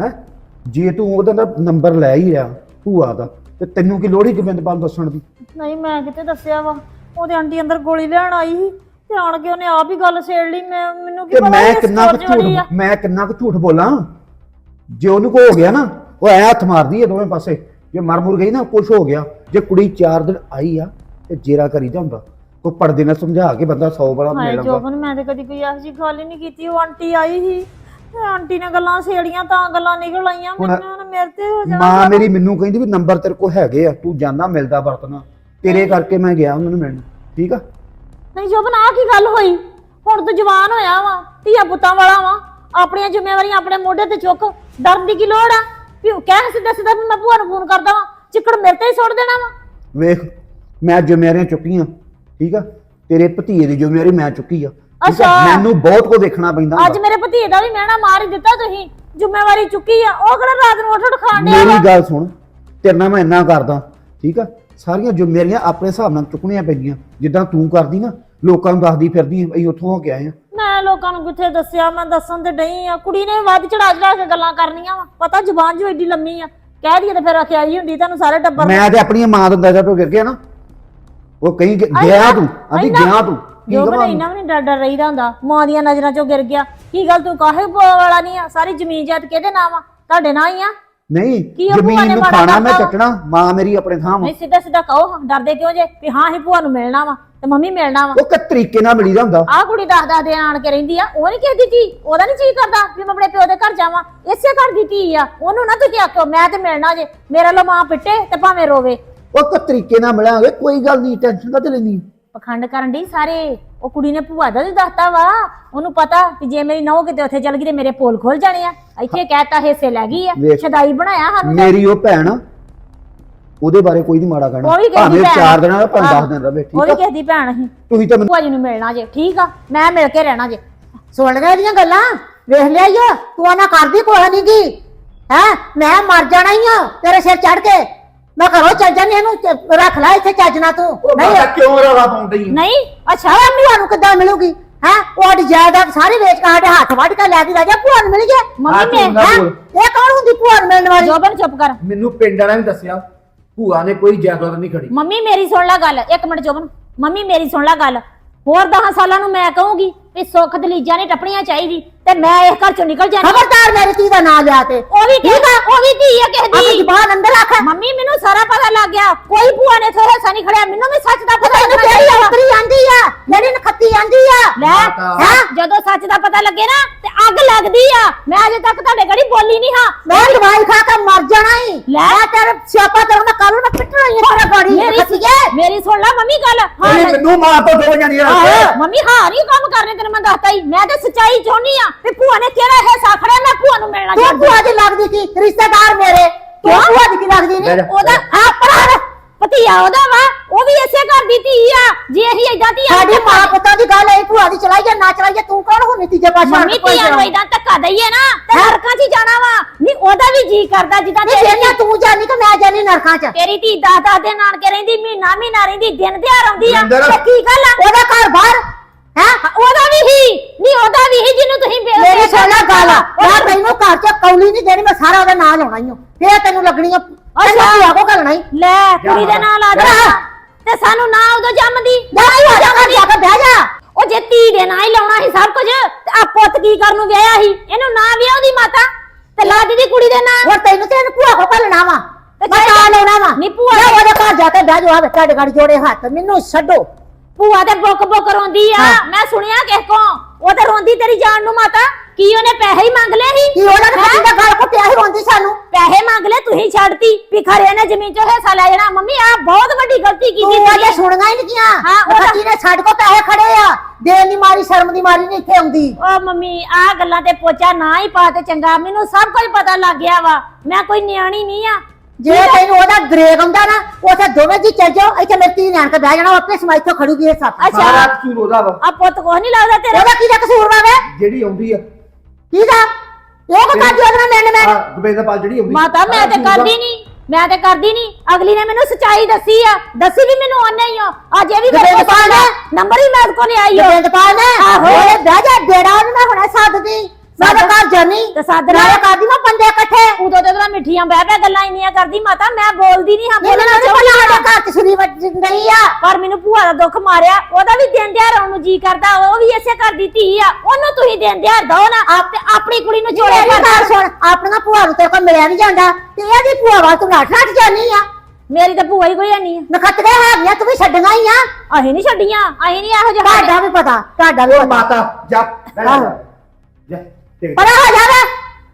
S5: ਹੈ? ਜੇ ਤੂੰ ਉਹਦਾ ਨਾ ਨੰਬਰ ਲੈ ਹੀ ਆ ਭੂਆ ਦਾ। ਤੇ ਤੈਨੂੰ ਕੀ ਲੋੜ ਹੀ ਗੋਬਿੰਦਪਾਲ ਦੱਸਣ ਦੀ?
S1: ਨਹੀਂ ਮੈਂ ਕਿਤੇ ਦੱਸਿਆ ਵਾ। ਉਹਦੇ ਆਂਟੀ ਅੰਦਰ ਗੋਲੀ ਲੈਣ ਆਈ ਸੀ ਤੇ ਆਣ ਕੇ ਉਹਨੇ ਆਪ ਹੀ ਗੱਲ ਛੇੜ ਲਈ। ਮੈਂ ਮੈਨੂੰ ਕੀ
S5: ਤੇ
S1: ਪਤਾ
S5: ਮੈਂ ਕਿੰਨਾ ਕੁ। ਝੂਠ ਮੈਂ ਕਿੰਨਾ ਕੁ ਝੂਠ ਬੋਲਾਂ? ਜੇ ਉਹਨੂੰ ਕੋ ਹੋ ਗਿਆ ਨਾ ਉਹ ਐ ਹੱਥ ਮਾਰਦੀ ਹੈ ਦੋਵੇਂ ਪਾਸੇ। ਜੇ ਮਰ ਮੁਰ ਗਈ ਨਾ ਕੁਛ ਹੋ ਗਿਆ। ਜੇ ਕੁੜੀ 4 ਦਿਨ ਆਈ ਆ ਤੇ ਜੇਰਾ ਕਰੀਦਾ ਹੁੰਦਾ। ਕੋ ਪਰਦੇ ਨਾਲ ਸਮਝਾ ਕੇ ਬੰਦਾ 100 ਵਾਰ
S1: ਹਾਏ
S5: ਮਿਲ ਆਉਂਦਾ
S1: ਜੋਬਨ ਮੈਂ ਤੇ ਕਦੀ ਕੋਈ ਇਹੋ ਜਿਹੀ ਗੱਲ ਹੀ ਨਹੀਂ ਕੀਤੀ। ਉਹ ਆਂਟੀ ਆਈ ਸੀ ਤੇ ਆਂਟੀ ਨੇ ਗੱਲਾਂ ਛੇੜੀਆਂ ਤਾਂ ਗੱਲਾਂ ਨਿਕਲ ਆਈਆਂ
S5: ਹੁਣ
S1: ਮੈਨੂੰ ਮੇਰੇ ਤੇ ਹੋ ਜਾਣਾ
S5: ਮਾਂ ਮੇਰੀ ਮੈਨੂੰ ਕਹਿੰਦੀ ਵੀ ਨੰਬਰ ਤੇਰੇ ਕੋਲ ਹੈਗੇ ਆ ਤੂੰ ਜਾਂਦਾ ਮਿਲਦਾ ਵਰਤਣਾ। ਤੇਰੇ ਕਰਕੇ ਮੈਂ ਗਿਆ ਉਹਨਾਂ ਨੂੰ ਮਿਲਣ। ਠੀਕ ਆ?
S1: ਨਹੀਂ ਜੋਬਨ ਆ ਕੀ ਗੱਲ ਹੋਈ? ਹੁਣ ਤੂੰ ਜਵਾਨ ਹੋਇਆ ਵਾ ਧੀਆ ਪੁੱਤਾਂ ਵਾਲਾ ਵਾ ਆਪਣੀਆਂ ਜ਼ਿੰਮੇਵਾਰੀਆਂ ਆਪਣੇ ਮੋਢੇ ਤੇ ਚੁੱਕ ਡਰਨ ਦੀ ਕੀ ਲੋੜ ਆ? ਵੀ ਉਹ ਕਹਿ ਸਿੱਧਾ ਸਿੱਧਾ ਵੀ ਮੈਂ ਭੂਆ ਨੂੰ ਫੋਨ ਕਰਦਾ ਵਾਂ ਚਿੱਕੜ ਮੇਰੇ ਤੇ ਹੀ ਸੁੱਟ ਦੇਣਾ ਵਾ।
S5: ਵੇਖ ਮੈਂ ਜ਼ਿੰਮੇਵਾਰੀਆਂ ਚੁੱਕੀਆਂ ਠੀਕ ਆ? ਤੇਰੇ ਭਤੀਏ ਦੀ ਜ਼ਿੰਮੇਵਾਰੀ ਮੈਂ ਚੁੱਕੀ ਆ। ਠੀਕ ਆ?
S1: ਅੱਛਾ।
S5: ਮੈਨੂੰ ਬਹੁਤ ਕੁਝ ਦੇਖਣਾ ਪੈਂਦਾ
S1: ਅੱਜ। ਮੇਰੇ ਭਤੀਏ ਦਾ ਵੀ ਮਹਿਣਾ ਮਾਰ ਹੀ ਦਿੱਤਾ ਤੁਸੀਂ। ਜ਼ਿੰਮੇਵਾਰੀ ਚੁੱਕੀ ਆ ਉਹ ਕਿਹੜਾ ਰਾਤ ਨੂੰ ਉੱਠ ਉੱਠ ਖਾਣ ਡਿਆ ਵਾ?
S5: ਮੇਰੀ ਗੱਲ ਸੁਣ ਤੇਰੇ ਨਾਲ ਮੈਂ ਇੰਨਾ ਕਰਦਾ ਠੀਕ ਆ? ਸਾਰੀਆਂ ਜ਼ਿੰਮੇਵਾਰੀਆਂ ਆਪਣੇ ਹਿਸਾਬ ਨਾਲ ਚੁੱਕਣੀਆਂ ਪੈਂਦੀਆਂ ਜਿੱਦਾਂ ਤੂੰ ਕਰਦੀ ਨਾ ਲੋਕਾਂ ਨੂੰ ਦੱਸਦੀ ਫਿਰਦੀ ਅਸੀਂ ਉੱਥੋਂ ਹੋ ਕੇ ਆਏ ਆ।
S1: ਮੈਂ ਲੋਕਾਂ ਨੂੰ ਕਿੱਥੇ ਦੱਸਿਆ ਮੈਂ ਦੱਸਣ ਤੇ ਡਈ ਆ ਕੁੜੀ ਨੇ ਵੱਧ ਚੜਾ ਚੜਾ ਕੇ ਗੱਲਾਂ ਕਰਨੀਆਂ ਵਾ। ਪਤਾ ਜ਼ੁਬਾਨ ਜੋ ਏਡੀ ਲੰਮੀ ਆ ਕਹਿ ਦਈਏ ਤੇ ਫਿਰ ਅਖਿਆਈ ਹੁੰਦੀ ਤੁਹਾਨੂੰ ਸਾਰੇ ਟੱਬਰ ਨੂੰ।
S5: ਮੈਂ ਤੇ ਆਪਣੀ ਮਾਂ ਦਾ ਅੰਦਾਜ਼ਾ ਤੋਂ ਗਿਰ ਗਿਆ ਨਾ। ਉਹ ਕਹੀਂ ਕਿ ਗਿਆ ਤੂੰ
S1: ਇੰਨਾ-
S5: ਗਿਆ ਤੂੰ।
S1: ਜੋ
S5: ਕਵਾਂ
S1: ਬਣੇ ਨਾ ਵੀ ਨੀ ਡਰ ਡਰ ਰਹੀਦਾ ਹੁੰਦਾ ਮਾਂ ਦੀਆਂ ਨਜ਼ਰਾਂ ਚੋਂ ਗਿਰ ਗਿਆ। ਕੀ ਗੱਲ ਤੂੰ ਕਾਹੇ ਵਾਲਾ ਨਹੀਂ ਆ? ਸਾਰੀ ਜ਼ਮੀਨ ਜਾਇਦਾਦ ਕਿਹਦੇ ਨਾਮ ਆ? ਤੁਹਾਡੇ ਨਾਂ ਹੀ ਆ?
S5: ਨਹੀਂ
S1: ਕੀ ਉਹ ਭੂਆ
S5: ਜ਼ਮੀਨ
S1: ਨੇ
S5: ਨੂੰ
S1: ਮਾੜਾ
S5: ਖਾਣਾ ਮੈਂ
S1: ਕਰਤਾ?
S5: ਚੱਟਣਾ ਮਾਂ ਮੇਰੀ ਆਪਣੇ ਥਾਂ ਵਾ।
S1: ਨਹੀਂ ਸਿੱਧਾ ਸਿੱਧਾ ਕਹੋ ਡਰਦੇ ਕਿਉਂ ਜੇ? ਵੀ ਹਾਂ ਹੀ ਭੂਆ ਨੂੰ ਮਿਲਣਾ ਵਾ ਤੇ ਮੰਮੀ ਮਿਲਣਾ ਵਾ।
S5: ਉਹ ਕਿ ਤਰੀਕੇ ਨਾਲ ਮਿਲੀਦਾ ਹੁੰਦਾ?
S1: ਆਹ ਕੁੜੀ ਦਸ ਦਸ ਦਿਨ ਆਣ ਕੇ ਰਹਿੰਦੀ ਆ ਉਹ ਨਹੀਂ ਕਿਸੇ ਦੀ ਧੀ ਉਹਦਾ ਨਹੀਂ ਜੀ ਕਰਦਾ ਵੀ ਮੈਂ ਆਪਣੇ ਪਿਓ ਦੇ ਘਰ ਜਾਵਾਂ। ਇਸੇ ਘਰ ਦੀ ਧੀ ਆ ਉਹਨੂੰ ਨਾ ਤੁਸੀਂ ਆਖਿਓ ਮੈਂ ਤੇ ਮਿਲਣਾ ਜੇ ਮੇਰੇ ਲੋ ਮਾਂ ਪਿੱਟੇ ਤੇ ਭਾਵੇਂ ਰੋਵੇ।
S5: ਉਹ ਕਿ ਤਰੀਕੇ ਨਾਲ ਮਿਲਾਂਗੇ? ਕੋਈ ਗੱਲ ਨਹੀਂ ਟੈਨਸ਼ਨ ਤਾਂ ਲੈਣੀ
S1: ਪਖੰਡ ਕਰਨ ਦੀ ਸਾਰੇ? ਉਹ ਕੁੜੀ ਨੇ ਭੂਆ ਦਾ ਵੀ ਦੱਸਤਾ ਵਾ। ਉਹਨੂੰ ਪਤਾ ਕਿ ਜੇ ਮੇਰੀ ਨਹੁੰ ਕਿਤੇ ਉੱਥੇ ਚਲ ਗਈ ਤੇ ਮੇਰੇ ਪੋਲ ਖੋਲ ਜਾਣੇ ਆ। ਇੱਥੇ ਕਹਿਤਾ ਹਿੱਸੇ ਲੈ ਗਈ ਆ।
S5: ਵੇਖ।
S1: ਛਦਾਈ ਬਣਾਇਆ ਸਾਨੂੰ
S5: ਮੇਰੀ ਉਹ ਭੈਣ ਉਹਦੇ ਬਾਰੇ ਕੋਈ ਨਹੀਂ ਮਾੜਾ ਕਹਿਣਾ।
S1: ਉਹ ਵੀ ਕਿਸੇ ਦੀ
S5: ਭਾਵੇਂ
S1: ਭੈਣ।
S5: ਚਾਰ ਦਿਨਾਂ ਦਾ ਭਾਵੇਂ
S1: ਹਾਂ।
S5: 10 ਦਿਨ ਰਵੇ
S1: ਉਹ
S5: ਠੀਕ
S1: ਵੀ
S5: ਆ?
S1: ਕਿਸੇ ਦੀ ਭੈਣ ਸੀ।
S5: ਤੁਸੀਂ ਤਾਂ ਮੈਨੂੰ
S1: ਭੂਆ ਜੀ ਨੂੰ ਮਿਲਣਾ ਜੇ ਠੀਕ ਆ? ਮੈਂ ਮਿਲ ਕੇ ਰਹਿਣਾ ਜੇ।
S4: ਸੁਣ ਗਿਆ ਇਹਦੀਆਂ ਗੱਲਾਂ? ਵੇਖ ਲਿਆ ਈ ਓ, ਤੂੰ ਉਹਨਾਂ ਕਰਦੀ ਕੋਈ ਨਹੀਂ ਗੀ। ਹੈ? ਮੈਂ ਮਰ ਜਾਣਾ ਹੀ ਆ ਤੇਰੇ ਸਿਰ ਚੜ ਕੇ। ਮੈਂ ਘਰੋਂ ਚੱਲ ਜਾਨੀ ਇਹਨੂੰ ਚ- ਰੱਖ ਲੈ ਇੱਥੇ ਚੱਜ ਨਾ ਤੂੰ। ਨਹੀਂ
S5: ਮਾਤਾ ਕਿਉਂ ਰੌਲਾ ਪਾਉਂਦੀ
S1: ਨਹੀਂ ਅੱਛਾ
S4: ਸਾਰਾ ਭੂਆ ਨੂੰ ਕਿੱਦਾਂ ਮਿਲੂਗੀ? ਹੈ? ਉਹ ਜਾਇਦਾਦ ਸਾਰੀ ਵੇਚ ਕੇ ਸਾਡੇ ਹੱਥ ਵੱਢ ਕੇ ਲੈ ਕੇ ਜਾ ਭੂਆ ਨੂੰ ਮਿਲ ਗਿਆ
S1: ਮੰਮੀ
S5: ਤੂੰ
S1: ਨੇ
S5: ਨਾ
S4: ਹੈਂ? ਇਹ ਕੌਣ ਹੁੰਦੀ ਭੂਆ ਨੂੰ ਮਿਲਣ ਵਾਲੀ?
S1: ਜੋਬਨ ਚੁੱਪ ਕਰ।
S5: ਮੈਨੂੰ ਪਿੰਡ ਵਾਲਿਆਂ ਨੇ ਦੱਸਿਆ ਭੂਆ ਨੇ ਕੋਈ ਜਾਇਦਾਦ ਨਹੀਂ ਖੜੀ।
S1: ਮੰਮੀ ਮੇਰੀ ਸੁਣ ਲੈ ਗੱਲ। ਇੱਕ ਮਿੰਟ ਜੋਬਨ। ਮੰਮੀ ਮੇਰੀ ਸੁਣ ਲੈ ਗੱਲ। ਹੋਰ 10 ਸਾਲਾਂ ਨੂੰ ਮੈਂ ਕਹੂੰਗੀ ਵੀ ਸੁੱਖ ਦਲੀਜਾਂ ਨਹੀਂ ਟੱਪਣੀਆਂ ਚਾਹੀਦੀ। ਤੇ ਮੈਂ ਇਸ ਘਰ ਚੋਂ ਨਿਕਲ ਜਾਣਾ।
S4: ਖਬਰਦਾਰ ਮੇਰੀ ਧੀ ਦਾ ਨਾਂ ਲਿਆ ਤੇ।
S1: ਉਹ ਵੀ ਠੀਕ ਆ? ਉਹ ਵੀ ਧੀ ਆ ਕਿਸੇ
S4: ਆਪਣੀ
S1: ਦੀ
S4: ਜ਼ਬਾਨ ਅੰਦਰ ਰੱਖ।
S1: ਮੰਮੀ ਮੈਨੂੰ ਸਾਰਾ ਪਤਾ ਲੱਗ ਗਿਆ। ਕੋਈ ਭੂਆ ਨੇ ਇੱਥੇ ਹਿੱਸਾ ਨਹੀਂ ਖੜਿਆ। ਮੈਨੂੰ ਵੀ ਸੱਚ ਦਾ ਪਤਾ
S4: ਤੈਨੂੰ ਕਿਹੜੀ। ਔਕਰੀ ਆਂਦੀ ਆ ਜਿਹੜੀ ਨਖੱਤੀ ਆਂਦੀ ਆ।
S1: ਲੈ
S5: ਮਾਤਾ।
S1: ਹੈਂ? ਜਦੋਂ ਸੱਚ ਦਾ ਪਤਾ ਲੱਗੇ ਨਾ ਤੇ ਅੱਗ ਲੱਗਦੀ ਆ। ਮੈਂ ਅਜੇ ਤੱਕ ਤੁਹਾਡੇ ਗੜੀ ਬੋਲੀ ਨਹੀਂ ਹਾਂ।
S4: ਮੈਂ ਦਵਾਈ ਖਾ ਕੇ ਮਰ ਜਾਣਾ ਹੀ
S1: ਲੈ।
S4: ਮੈਂ ਤੇਰੇ ਸਿਆਪਾ ਤੇਰੇ ਮੈਂ ਕੱਲ ਨੂੰ ਮੈਂ ਪਿੱਟਣਾ ਹੀ ਤੇਰੇ ਗਾੜੀ
S1: ਮੇਰੀ
S4: ਨਖੱਤੀਏ
S1: ਮੇਰੀ ਸੁਣ ਲੈ ਮੰਮੀ ਗੱਲ। ਹਾਂ
S5: ਇਹਨੇ ਮੈਨੂੰ ਮਾਂ ਤੋਂ ਦੋ ਜਾਣੀਆਂ
S1: ਆਹੋ,
S5: ਰੱਖਿਆ
S1: ਮੰਮੀ ਹਾਂ ਨਹੀਂ ਕੰਮ ਕਰਨੇ ਤੈਨੂੰ ਮੈਂ ਦੱਸਤਾ ਹੀ। ਮੈਂ ਤੇ ਸੱਚਾਈ ਚਾਹੁੰਦੀ ਆ ਵੀ ਭੂਆ ਨੇ ਕਿਹੜਾ ਹਿੱਸਾ ਖੜਿਆ ਮੈਂ ਭੂਆ ਨੂੰ ਮਿਲਣਾ
S4: ਤੂੰ
S1: ਚਾਹੁੰਦੀ
S4: ਭੂਆ ਦੀ ਲੱਗਦੀ ਸੀ ਰਿਸ਼ਤੇਦਾਰ ਮੇਰੇ। ਤੂੰ? ਭੂਆ ਦੀ ਕੀ ਲੱਗਦੀ
S5: ਬਹਿ
S4: ਨਹੀਂ
S5: ਜਾ।
S1: ਉਹਦਾ ਆਪਣਾ ਭਤੀਆ ਉਹਦਾ ਵਾ ਉਹ ਵੀ ਇਸੇ ਘਰ ਦੀ ਧੀ ਆ। ਜੇ ਅਸੀਂ ਏਦਾਂ ਧੀਆਂ
S4: ਸਾਡੀ ਮਾਂ ਪੁੱਤਾਂ ਦੀ ਗੱਲ ਹੈ ਭੂਆ ਦੀ ਚਲਾਈ ਜਾਂ ਨਾ ਚਲਾਈ ਜਾਂ ਤੂੰ ਕੌਣ ਹੁੰਨੀ ਤੀਜੇ ਪਾਸੇ
S1: ਮੰਮੀ ਧੀਆਂ ਨੂੰ ਏਦਾਂ ਧੱਕਾ ਦਈਏ ਨਾ ਤੇ ਨਰਕਾਂ 'ਚ ਹੀ ਜਾਣਾ ਵਾ। ਨਹੀਂ ਉਹਦਾ ਵੀ ਜੀ ਕਰਦਾ ਜਿੱਦਾਂ
S4: ਨਹੀਂ
S1: ਤੇਰੀ
S4: ਜਿਹੜੀਆਂ ਤੂੰ ਜਾਨੀ ਕਿ ਮੈਂ ਜਾਨੀ ਨਰਕਾਂ 'ਚ।
S1: ਤੇਰੀ ਧੀ ਦਸ ਦਸ ਦਿਨ ਨਾਨਕੇ ਰਹਿੰਦੀ ਮਹੀਨਾ ਮਹੀਨਾ ਰਹਿੰਦੀ ਦਿਨ ਤਿਉਹਾਰ ਆਉਂਦੀ ਆ। ਤੇ ਕੀ ਗੱਲ ਆ?
S4: ਉਹਦਾ ਘਰ ਬਾਹਰ ਹੈ?
S1: ਉਹਦਾ ਵੀ ਹੀ। ਨਹੀਂ ਉਹਦਾ ਵੀ ਹੀ ਜਿਹਨੂੰ ਤੁਸੀਂ ਬੇ-
S4: ਮੇਰੀ ਸੁਣ ਲੈ ਗੱਲ।
S1: ਉਹਦਾ-
S4: ਮੈਂ ਤੈਨੂੰ ਘਰ 'ਚ ਕੌਲੀ ਨਹੀਂ ਦੇਣੀ ਮੈਂ ਸਾਰਾ ਉਹਦਾ ਨਾਂ ਲਾਉਣਾ ਹੀ ਹਾਂ। ਫੇਰ ਤੈਨੂੰ ਲੱਗਣੀ ਆ ਅੱਛਾ ਭੂਆ ਕੋ ਕਰਨਾ ਹੀ
S1: ਲੈ ਕੁੜੀ ਦੇ ਨਾਲ ਆ ਜਾ
S4: ਜਾ।
S1: ਤੇ ਸਾਨੂੰ ਨਾ ਉਦੋਂ ਜੰਮਦੀ।
S4: ਜਾ ਭੂਆ ਦੇ ਘਰ ਜਾ ਕੇ ਬਹਿ ਜਾ।
S1: ਉਹ ਜੇ ਧੀ ਦੇ ਨਾਲ ਹੀ ਲਾਉਣਾ ਸੀ ਸਭ ਕੁਝ ਤੇ ਆ ਪੁੱਤ ਕੀ ਕਰਨ ਨੂੰ ਵਿਆਹਿਆ ਸੀ? ਇਹਨੂੰ ਨਾ ਵਿਆਹ ਉਹਦੀ ਮਾਤਾ ਤੇ ਲਾ ਦੀ ਕੁੜੀ ਦੇ ਨਾਲ
S4: ਹੁਣ ਤੈਨੂੰ ਤੇ ਇਹਨੂੰ ਭੂਆ ਕੋ ਘੱਲਣਾ ਵਾ।
S1: ਤੇ ਜਾ-
S4: ਤਾਂ ਲੈਣਾ ਵਾ।
S1: ਨੀ ਭੂਆ
S4: ਜਾ ਉਹਦੇ ਘਰ ਜਾ ਕੇ ਬਹਿ ਜਾ ਆਵੇ ਤੁਹਾਡੇ ਗੜ ਜੋੜੇ ਹੱਥ। ਮੈਨੂੰ ਛੱਡੋ।
S1: ਭੂਆ ਤੇ ਬੁੱਕ ਬੁੱਕ ਰੋਂਦੀ ਆ।
S4: ਹਾਂ।
S1: ਮੈਂ ਸੁਣਿਆ ਕਿਸ ਕੋ। ਉਹ ਤੇ ਰੋਂਦੀ ਤੇਰੀ ਜਾਨ ਨੂੰ ਮਾਤਾ। ਕੀ ਉਹਨੇ ਪੈਸੇ ਹੀ ਮੰਗ ਲਏ ਸੀ?
S4: ਕੀ ਉਹਨਾਂ ਨੇ? ਪਤੀ ਦਾ ਗਲ ਘੁੱਟਿਆ ਹੀ ਰੋਂਦੀ ਸਾਨੂੰ?
S1: ਪੈਸੇ ਮੰਗ ਲਏ ਤੁਸੀਂ ਛੱਡਤੀ। ਵੀ ਖਰੇ ਨੇ ਜ਼ਮੀਨ ਚੋਂ ਹਿੱਸਾ ਲੈ ਜਾਣਾ। ਮੰਮੀ ਆ ਬਹੁਤ ਵੱਡੀ ਗਲਤੀ ਕੀਤੀ
S4: ਤੂੰ ਅਜੇ
S1: ਤੁਸੀਂ
S4: ਸੁਣੀਆਂ ਹੀ ਨਹੀਂ ਕੀਆਂ
S1: ਹਾਂ, ਉਹਦਾ-
S4: ਖੱਤੀ ਨੇ ਛੱਡ ਕੋ ਪੈਸੇ ਖੜੇ ਆ। ਦੇਣ ਦੀ ਮਾਰੀ ਸ਼ਰਮ ਦੀ ਮਾਰੀ ਨਹੀਂ ਇੱਥੇ ਆਉਂਦੀ।
S1: ਓ ਮੰਮੀ ਆ ਗੱਲਾਂ ਤੇ ਪੋਚਾ ਨਾ ਹੀ ਪਾ ਤੇ ਚੰਗਾ। ਮੈਨੂੰ ਸਭ ਕੁਝ ਪਤਾ ਲੱਗ ਗਿਆ ਵਾ। ਮੈਂ ਕੋਈ ਨਿਆਣੀ ਨਹੀਂ ਆ।
S4: ਜੇ ਤੈਨੂੰ ਉਹਦਾ ਗਰੇਗ ਆਉਂਦਾ ਨਾ ਉਥੇ ਦੋਵੇਂ ਜੀ ਚੱਲ ਜਾਓ। ਇੱਥੇ ਮੇਰੀ ਧੀ ਨਿਆਣ ਕੇ ਬਹਿ ਜਾਣਾ ਉਹ ਆਪੇ ਸਮਾਈ ਤੋਂ ਖੜੂਗੀ ਇਹ ਸੱਪ
S1: ਅੱਛਾ।
S5: ਸਾਰਾ ਕਸੂਰ ਉਹਦਾ ਵਾ।
S1: ਆ ਪੁੱਤ ਕੁਛ ਨਹੀਂ ਲੱਗਦਾ ਤੇਰਾ।
S4: ਉਹਦਾ ਕੀ ਦਾ ਕਸੂਰ ਵਾ ਵੇ?
S5: ਜਿਹੜੀ ਆਉਂਦੀ ਆ
S4: ਕੀ ਦਾ ਇਹ ਕੋ ਕਰਦੀ ਉਹਦੇ ਨਾਲ ਮਿੰਡ ਮਿੰਡ
S5: ਆ ਗੋਬਿੰਦਪਾਲ ਜਿਹੜੀ ਆਉਂਦੀ
S1: ਮਾਤਾ ਮੈਂ ਤੇ। ਕਰਦੀ ਨਹੀਂ ਮੈਂ ਤੇ ਕਰਦੀ ਨਹੀਂ। ਅਗਲੀ ਨੇ ਮੈਨੂੰ ਸੱਚਾਈ ਦੱਸੀ ਆ। ਦੱਸੀ ਵੀ ਮੈਨੂੰ ਉਹਨੇ ਹੀ ਆ। ਅੱਜ ਇਹ ਵੀ ਮੇਰੇ ਕੋਲ? ਨੰਬਰ ਹੀ ਮੇਰੇ ਕੋਲ ਆਈ ਹੋ
S4: ਗੋਬਿੰਦਪਾਲ ਨੇ
S1: ਆਹੋ।
S4: ਬਹਿ ਜਾ ਡੇੜਾ ਉਹਨੂੰ ਮੈਂ ਹੁਣੇ ਸੱਦਦੀ ਮੈਂ ਤਾਂ ਘਰ ਜਾਨੀ
S1: ਤੇ ਸੱਦ ਲੈ।
S4: ਨਾਲੇ ਕਰਦੀ ਮੈਂ ਬੰਦੇ ਇਕੱਠੇ।
S1: ਉਦੋਂ ਤੇ ਉਹਦਾ ਮਿੱਠੀਆਂ ਬਹਿ ਬਹਿ ਗੱਲਾਂ ਇੰਨੀਆਂ ਕਰਦੀ ਮਾਤਾ ਮੈਂ ਬੋਲਦੀ ਨਹੀਂ ਹਾਂ ਬੋਲਣਾ
S4: ਨੇ
S1: ਚਾਹੁੰਦੀ ਹਾਂ।
S4: ਸਾਡੇ ਘਰ ਚ ਸੁਣੀ ਵੱਜ ਗਈ ਆ।
S1: ਪਰ ਮੈਨੂੰ ਭੂਆ ਦਾ ਦੁੱਖ ਮਾਰਿਆ ਉਹਦਾ ਵੀ ਦਿਨ ਦਿਹਾੜ ਨੂੰ ਜੀ ਕਰਦਾ ਉਹ ਵੀ ਇਸੇ ਘਰ ਦੀ ਧੀ ਆ ਉਹਨੂੰ ਤੁਸੀਂ ਦਿਨ ਦਿਹਾੜ ਦੋ ਨਾ ਆਪ ਤੇ ਆਪਣੀ ਕੁੜੀ ਨੂੰ ਜੋੜੇ
S4: ਮੇਰੀ
S1: ਕਰ
S4: ਸੁਣ ਆਪਣੀਆਂ ਭੂਆ ਨੂੰ ਤੇਰੇ ਕੋਲ ਮਿਲਿਆ ਨਹੀਂ ਜਾਂਦਾ ਤੇ ਇਹਦੀ ਭੂਆ ਵਾ ਤੂੰ ਨੱਠ ਨੱਠ ਜਾਨੀ ਆ।
S1: ਮੇਰੀ ਤਾਂ ਭੂਆ ਹੀ ਕੋਈ ਨਹੀਂ
S4: ਨਖੱਤਰੇ ਹੈਗੀਆਂ ਤੂੰ ਵੀ ਛੱਡੀਆਂ ਹੀ ਆ।
S1: ਅਸੀਂ ਨਹੀਂ ਛੱਡੀਆਂ ਅਸੀਂ ਨਹੀਂ ਇਹੋ ਜਿਹਾ
S4: ਤੁਹਾਡਾ ਵੀ ਪਤਾ ਤੁਹਾਡਾ ਵੀ
S5: ਮਾਤਾ ਜਾ ਜਾ। ਜਾ
S4: ਪਰ ਹੋ ਜਾਵੇ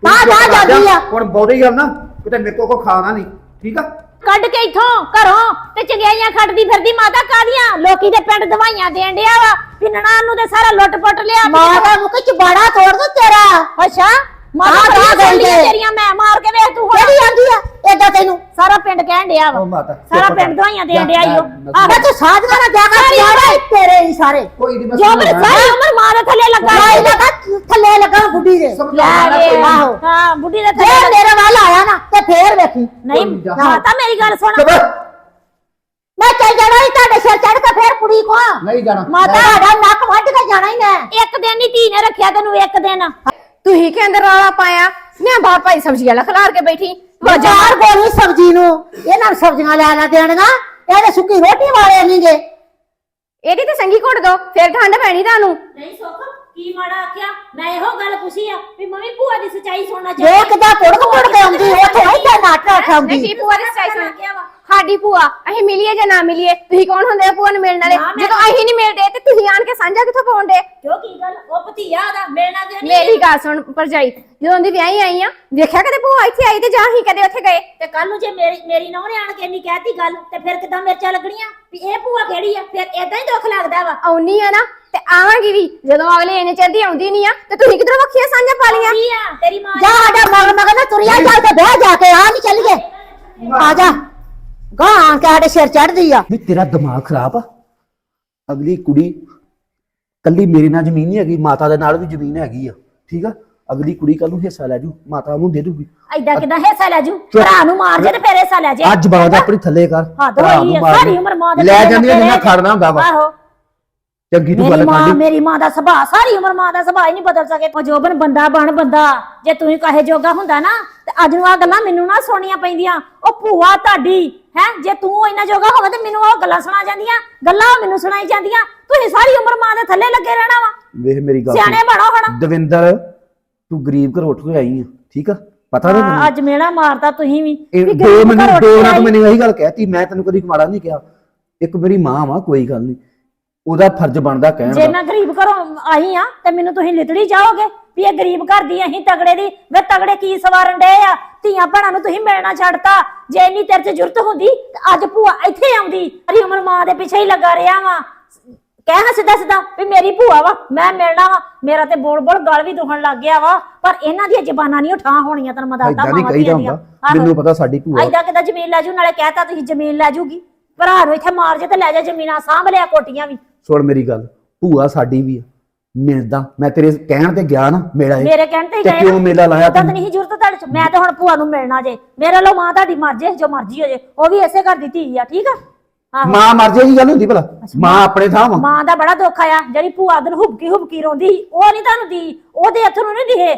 S5: ਤੂੰ
S4: ਤਾਂ ਜਾ
S5: ਜਾ।
S4: ਜਾਂਦੀ ਆ।
S5: ਹੁਣ ਬਹੁਤੀ ਗੱਲ ਨਾ ਕਿਤੇ ਮੇਰੇ ਕੋ ਖਾਣਾ ਨਹੀਂ ਠੀਕ ਆ?
S1: ਕੱਢ ਕੇ ਇਥੋਂ ਘਰੋਂ ਤੇ ਚੰਗਿਆਈਆਂ ਖੱਟਦੀ ਫਿਰਦੀ ਮਾਤਾ ਕਾਦੀਆਂ ਲੋਕੀ ਦੇ ਪਿੰਡ ਦਵਾਈਆਂ ਦੇਣ ਡਿਆ ਵਾ। ਪਿੰਨਣਾ ਨੂੰ ਤੇ ਸਾਰਾ ਲੁੱਟ ਪੁੱਟ ਲਿਆ
S4: ਮਾਂ ਦਾ ਮੁੱਕ ਚਬਾੜਾ ਤੋੜ ਦੋ ਤੇਰਾ।
S1: ਅੱਛਾ ਮਾਤਾ
S4: ਜਾ ਗਈ ਤੇ।
S1: ਤੇਰੀਆਂ ਮੈਂ ਮਾਰ ਕੇ ਵੇਖ ਤੂੰ ਹੁਣ।
S4: ਕਿਹੜੀ ਆਂਦੀ ਆ? ਏਦਾਂ ਤੈਨੂੰ?
S1: ਸਾਰਾ ਪਿੰਡ ਕਹਿਣ ਡਿਆ ਵਾ।
S5: ਉਹ ਮਾਤਾ
S1: ਸਾਰਾ
S5: ਚੁੱਪ
S1: ਪਿੰਡ
S5: ਕਰ।
S1: ਦਵਾਈਆਂ ਦੇਣ ਡਿਆ ਈ ਓ। ਆਹ,
S4: ਮੈਂ ਤੂੰ ਸਾਧਨਾ ਨਾਲ ਜਾ ਕੇ
S1: ਸਾਰੀ
S4: ਪਿਆੜਾ ਈ ਤੇਰੇ ਹੀ ਸਾਰੇ।
S5: ਕੋਈ ਨਹੀਂ
S1: ਜੋ ਮੇਰੇ ਸਾਰੀ ਉਮਰ ਮਾਂ ਦੇ ਥੱਲੇ ਲੱਗਾ
S4: ਲਾਈ ਲਗਾ ਥੱਲੇ ਲੱਗਾ ਬੁੱਢੀ ਦੇ।
S1: ਲੈ ਵੇ
S4: ਆਹੋ।
S1: ਹਾਂ ਬੁੱਢੀ ਦੇ ਥੱਲੇ
S4: ਮੇਰੇ ਵੱਲ ਆਇਆ ਨਾ ਤੇ ਫੇਰ ਵੇਖੀ।
S1: ਨਹੀਂ
S5: ਜਾ।
S1: ਮਾਤਾ ਮੇਰੀ ਗੱਲ ਸੁਣ।
S5: ਚੁੱਪ।
S4: ਮੈਂ ਚੱਲ ਜਾਣਾ ਹੀ ਤੁਹਾਡੇ ਸਿਰ ਚੜ ਕੇ ਫੇਰ ਕੁੜੀ ਕੋ
S5: ਨਹੀਂ ਜਾਣਾ।
S1: ਮਾਤਾ।
S4: ਤੁਹਾਡਾ ਨੱਕ ਵੱਢ ਕੇ ਜਾਣਾ ਹੀ ਮੈਂ।
S1: ਇੱਕ ਦਿਨ ਨਹੀਂ ਧੀ ਨੇ ਰੱਖਿਆ ਤੈਨੂੰ ਇੱਕ ਦਿਨ।
S3: ਤੁਸੀਂ ਕਿ ਅੰਦਰ ਰੌਲਾ ਪਾਇਆ? ਮੈਂ ਬਾਹਰ ਭਾਈ ਸਬਜ਼ੀ ਵਾਲਾ ਖਲਾਰ ਕੇ ਬੈਠੀ।
S4: ਬਾਜ਼ਾਰ ਗੋਲੀ ਸਬਜ਼ੀ ਨੂੰ। ਇਹਨਾਂ ਨੂੰ ਸਬਜ਼ੀਆਂ ਲੈ ਲੈ ਦੇਣਗਾ ਇਹਦੇ ਸੁੱਕੀ ਰੋਟੀ ਵਾਲੇ ਨਹੀਂਗੇ
S3: ਇਹਦੀ ਤੇ ਸੰਗੀ ਘੁੱਟ ਦੋ ਫਿਰ ਠੰਡ ਪੈਣੀ ਤੁਹਾਨੂੰ।
S1: ਨਹੀਂ ਸੁੱਖ ਕੀ ਮਾੜਾ ਆਖਿਆ? ਮੈਂ ਇਹੋ ਗੱਲ ਪੁੱਛੀ ਆ ਵੀ ਮੰਮੀ ਭੂਆ ਦੀ ਸੱਚਾਈ ਸੁਣਨਾ
S4: ਜੇ ਕਿਦਾਂ ਪੁੜਕ ਪੁੜ ਕੇ ਆਉਂਦੀ ਉੱਥੇ ਇੱਥੇ ਨੱਟ ਰੱਖ ਆਉਂਦੀ।
S3: ਨਹੀਂ ਭੂਆ ਦੀ ਸੱਚਾਈ ਸੁਣ
S1: ਗਿਆ ਵਾ
S3: ਸਾਡੀ ਭੂਆ ਅਸੀਂ ਮਿਲੀਏ ਜਾਂ ਨਾ ਮਿਲੀਏ? ਤੁਸੀਂ ਕੌਣ ਹੁੰਦੇ ਆ ਭੂਆ ਨੂੰ ਮਿਲਣ ਵਾਲੇ?
S1: ਨਾ, ਮੈਂ-
S3: ਜਦੋਂ ਅਸੀਂ ਨਹੀਂ ਮਿਲਦੇ ਤੇ ਤੁਸੀਂ ਆਣ ਕੇ ਸਾਂਝਾ ਕਿੱਥੋਂ ਪਾਉਂਦੇ?
S1: ਕਿਉਂ ਕੀ ਗੱਲ? ਉਹ ਭਤੀਆ ਉਹਦਾ ਮਿਲਣਾ ਕਿਉਂ ਨਹੀਂ
S3: ਮੇਰੀ ਗੱਲ ਸੁਣ ਭਰਜਾਈ ਜਦੋਂ ਦੀ ਵਿਆਹੀ ਆਈ ਆ ਵੇਖਿਆ ਕਦੇ ਭੂਆ ਇੱਥੇ ਆਈ ਤੇ ਜਾਂ ਹੀ ਕਦੇ ਉੱਥੇ ਗਏ?
S1: ਤੇ ਕੱਲ ਨੂੰ ਜੇ ਮੇਰੀ ਮੇਰੀ ਨੌਂ ਨੇ ਆਣ ਕੇ ਨਹੀਂ ਕਹਿਤੀ ਗੱਲ ਤੇ ਫਿਰ ਕਿਦਾਂ ਮਿਰਚਾਂ ਲੱਗਣੀਆਂ? ਵੀ ਇਹ ਭੂਆ ਕਿਹੜੀ ਆ? ਫਿਰ ਇਦਾਂ ਹੀ ਦੁੱਖ ਲੱਗਦਾ ਵਾ।
S3: ਆਉਣੀ ਆ ਨਾ ਤੇ ਆਵਾਂਗੀ ਵੀ ਜਦੋਂ ਅਗਲੇ ਇਹਨੇ ਚਿਰ ਦੀ ਆਉਂਦੀ ਨਹੀਂ ਆ ਤੇ ਤੁਸੀਂ ਕਿਧਰੋਂ ਵੱਖੀਆਂ ਸਾਂਝਾ ਪਾ
S1: ਕੀ ਆ ਤੇਰੀ ਮਾਂ
S4: ਜਾ ਸਾਡਾ ਮਗਰ ਮਗਰ ਨਾ ਤੁਰਿਆ ਜਾ ਤੇ ਬਹਿ ਜਾ ਕੇ ਆ ਨਹੀਂ ਚੱਲੀਏ। ਆ ਜਾ। ਗਾ ਕੇ ਸਾਡੇ ਸਿਰ ਚੜਦੀ ਆ।
S5: ਨਹੀਂ ਤੇਰਾ ਦਿਮਾਗ ਖਰਾਬ ਆ। ਅਗਲੀ ਕੁੜੀ ਕੱਲੀ ਮੇਰੇ ਨਾਲ ਜ਼ਮੀਨ ਨਹੀਂ ਹੈਗੀ ਮਾਤਾ ਦੇ ਨਾਲ ਵੀ ਜ਼ਮੀਨ ਹੈਗੀ ਆ। ਠੀਕ ਆ? ਅਗਲੀ ਕੁੜੀ ਕੱਲ ਨੂੰ ਹਿੱਸਾ ਲੈ ਜੂ ਮਾਤਾ ਉਹਨੂੰ ਦੇ ਦੂਗੀ।
S1: ਐਡਾ ਕਿਦਾਂ ਹਿੱਸਾ ਲੈ ਜੂ? ਭਰਾ ਨੂੰ ਮਾਰ ਜੇ ਤੇ ਫੇਰ ਹਿੱਸਾ ਲੈ ਜੇ।
S5: ਅੱਜ ਬਾਤ ਆਪਣੀ ਥੱਲੇ ਕਰ।
S1: ਹੱਦ
S5: ਭਰਾ
S1: ਹੋਈ
S5: ਨੂੰ
S1: ਆ,
S5: ਮਾਰ
S1: ਸਾਰੀ। ਉਮਰ ਮਾਂ ਦੇ
S5: ਲੈ
S1: ਥੱਲੇ
S5: ਜਾਂਦੀਆਂ
S1: ਲੱਗੇ
S5: ਜਿੰਨਾ। ਖੜਨਾ ਹੁੰਦਾ ਵਾ।
S1: ਆਹੋ।
S5: ਚੰਗੀ ਤੂੰ
S1: ਮੇਰੀ
S5: ਗੱਲ
S1: ਮਾਂ ਮੇਰੀ ਮਾਂ ਦਾ ਸੁਭਾਅ ਸਾਰੀ ਉਮਰ ਮਾਂ ਦਾ ਸੁਭਾਅ ਹੀ ਨਹੀਂ ਬਦਲ ਸਕੇ। ਉਹ ਜੋਬਨ ਬੰਦਾ ਬਣ ਬੰਦਾ। ਜੇ ਤੂੰ ਹੀ ਕਹੇ ਜੋਗਾ ਹੁੰਦਾ ਨਾ ਤੇ ਅੱਜ ਨੂੰ ਆ ਗੱਲਾਂ ਮੈਨੂੰ ਨਾ ਸੁਣੀਆਂ ਪੈਂਦੀਆਂ। ਉਹ ਭੂਆ ਤੁਹਾਡੀ ਹੈ? ਜੇ ਤੂੰ ਇੰਨਾ ਜੋਗਾ ਹੋਵੇ ਤੇ ਮੈਨੂੰ ਉਹ ਗੱਲਾਂ ਸੁਣਾ ਜਾਂਦੀਆਂ। ਗੱਲਾਂ ਮੈਨੂੰ ਸੁਣਾਈ ਜਾਂਦੀਆਂ। ਤੁਸੀਂ ਸਾਰੀ ਉਮਰ ਮਾਂ ਦੇ ਥੱਲੇ ਲੱਗੇ ਰਹਿਣਾ ਵਾ।
S5: ਵੇਖ ਮੇਰੀ ਗੱਲ
S1: ਸਿਆਣੇ
S5: ਸੁਣ।
S1: ਬਣੋ ਹੁਣ।
S5: ਦਵਿੰਦਰ ਤੂੰ ਗਰੀਬ ਘਰ ਉੱਠ ਕੇ ਆਈ ਆ ਠੀਕ ਆ? ਪਤਾ
S1: ਹਾਂ,
S5: ਮੈਨੂੰ।
S1: ਅੱਜ ਮੇਰਾ ਮਾਰਦਾ ਤੁਸੀਂ ਵੀ।
S5: ਇਹ
S1: ਵੀ
S5: ਦੋ
S1: ਗਰੀਬ
S5: ਮੈਨੂੰ
S1: ਘਰੋਂ
S5: ਦੋ
S1: ਉੱਠ
S5: ਰਾਤ
S1: ਆਈ।
S5: ਮੈਨੂੰ ਇਹੀ ਗੱਲ ਕਹਿਤੀ ਮੈਂ ਤੈਨੂੰ ਕਦੀ ਮਾੜਾ ਨਹੀਂ ਕਿਹਾ। ਇੱਕ ਮੇਰੀ ਮਾਂ ਵਾ ਕੋਈ ਗੱਲ ਨਹੀਂ। ਉਹਦਾ ਫਰਜ਼ ਬਣਦਾ ਕਹਿਣ
S1: ਜੇ
S5: ਦਾ
S1: ਮੈਂ ਗਰੀਬ ਘਰੋਂ ਆਈ ਆ ਤੇ ਮੈਨੂੰ ਤੁਸੀਂ ਲਿਤੜੀ ਜਾਓਗੇ? ਵੀ ਇਹ ਗਰੀਬ ਘਰ ਦੀ ਅਸੀਂ ਤਗੜੇ ਦੀ ਵੇ ਤਗੜੇ ਕੀ ਸਵਾਰਨ ਡਏ ਆ? ਧੀਆਂ ਭੈਣਾਂ ਨੂੰ ਤੁਸੀਂ ਮਿਲਣਾ ਛੱਡਤਾ। ਜੇ ਇੰਨੀ ਤੇਰੇ 'ਚ ਜ਼ਰੂਰਤ ਹੁੰਦੀ ਤੇ ਅੱਜ ਭੂਆ ਇੱਥੇ ਆਉਂਦੀ। ਸਾਰੀ ਉਮਰ ਮਾਂ ਦੇ ਪਿੱਛੇ ਹੀ ਲੱਗਾ ਰਿਹਾ ਵਾ। ਕਹਿਣਾ ਸਿੱਧਾ ਸਿੱਧਾ ਵੀ ਮੇਰੀ ਭੂਆ ਵਾ ਮੈਂ ਮਿਲਣਾ ਵਾ। ਮੇਰਾ ਤੇ ਬੋਲ ਬੋਲ ਗਲ ਵੀ ਦੁਖਣ ਲੱਗ ਗਿਆ ਵਾ। ਪਰ ਇਹਨਾਂ ਦੀਆਂ ਜ਼ਬਾਨਾਂ ਨਹੀਂ ਉਠਾਂ ਹੋਣੀਆਂ ਤੈਨੂੰ ਮੈਂ ਦੱਸਦਾ
S5: ਐਦਾਂ ਨਹੀਂ ਕਹੀਦਾ
S1: ਧੀਆਂ
S5: ਹੁੰਦਾ।
S1: ਦੀਆਂ।
S5: ਮੈਨੂੰ ਪਤਾ ਸਾਡੀ ਭੂਆ।
S1: ਐਦਾਂ ਕਿਦਾਂ ਜ਼ਮੀਨ ਲੈ ਜੂ ਨਾਲੇ ਕਹਿਤਾ ਤੁਸੀਂ ਜ਼ਮੀਨ ਲੈ ਜੂਗੀ। ਭਰਾ ਨੂੰ ਇੱਥੇ ਮਾਰ ਜੇ ਤੇ ਲੈ ਜਾ ਜ਼ਮੀਨਾਂ ਸਾਂਭ ਲਿਆ ਕੋਟੀਆਂ ਵੀ।
S5: ਸੁਣ ਮੇਰੀ ਗੱਲ ਭੂਆ ਸਾਡੀ ਵੀ ਆ। ਮਿਲਦਾ। ਮੈਂ ਤੇਰੇ ਕਹਿਣ ਤੇ ਗਿਆ ਨਾ ਮੇਰਾ ਇਹ।
S1: ਮੇਰੇ ਕਹਿਣ ਤੇ ਹੀ
S5: ਤੇ
S1: ਗਏ
S5: ਕਿਉਂ ਮੇਲਾ ਲਾਇਆ
S1: ਤਾਂ
S5: ਤੂੰ?
S1: ਨਹੀਂ ਜ਼ਰੂਰਤ ਤੁਹਾਡੇ ਚ। ਮੈਂ ਤਾਂ ਹੁਣ ਭੂਆ ਨੂੰ ਮਿਲਣਾ ਜੇ। ਮੇਰੇ ਲੋ ਮਾਂ ਤੁਹਾਡੀ ਮਰ ਜੇ ਜੋ ਮਰਜ਼ੀ ਹੋ ਜੇ। ਉਹ ਵੀ ਇਸੇ ਘਰ ਦੀ ਧੀ ਆ ਠੀਕ ਆ? ਆਹੋ।
S5: ਮਾਂ ਮਰ ਜਾਏਗੀ ਗੱਲ ਹੁੰਦੀ ਭਲਾ। ਮਾਂ ਆਪਣੇ ਥਾਂ ਵਾ।
S1: ਮਾਂ ਦਾ ਬੜਾ ਦੁੱਖ ਆਇਆ। ਜਿਹੜੀ ਭੂਆ ਦਿਨ ਹੁਬਕੀ ਹੁਬਕੀ ਰੋਂਦੀ ਸੀ, ਉਹ ਨਹੀਂ ਤੁਹਾਨੂੰ ਦੀ। ਉਹਦੇ ਹੱਥ ਨੂੰ ਨਹੀਂ ਦਿਹੇ।